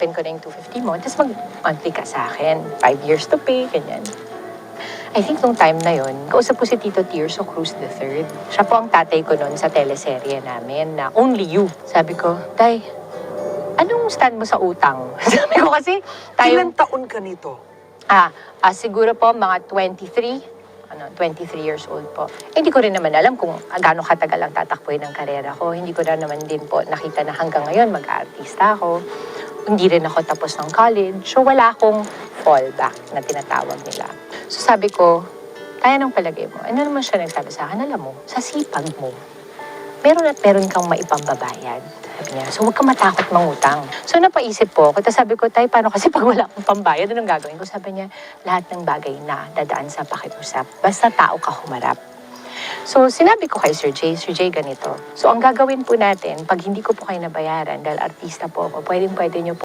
open ko na yung 250 mo, tapos mag-monthly ka sa akin. Five years to pay, ganyan. I think nung time na yon, kausap ko si Tito Tirso Cruz III. Siya po ang tatay ko noon sa teleserye namin na Only You. Sabi ko, Tay, anong stand mo sa utang? Sabi ko kasi, tayo, Ilan taon ka nito? ah, ah, siguro po mga 23, ano, 23 years old po. Eh, hindi ko rin naman alam kung gaano katagal ang tatakboy ng karera ko. Hindi ko na naman din po nakita na hanggang ngayon mag-aartista ako. Hindi rin ako tapos ng college. So, wala akong fallback na tinatawag nila. So, sabi ko, kaya nang palagay mo. Ano naman siya nagsabi sa akin? Alam mo, sa sipag mo, meron at meron kang maipambabayad. Sabi niya, so huwag kang matakot mangutang. So napaisip po ako, sabi ko, tay, paano kasi pag wala akong pambayad, anong gagawin ko? Sabi niya, lahat ng bagay na dadaan sa pakiusap. Basta tao ka humarap. So, sinabi ko kay Sir Jay, Sir Jay, ganito. So, ang gagawin po natin, pag hindi ko po kayo nabayaran, dahil artista po ako, pwedeng pwede niyo po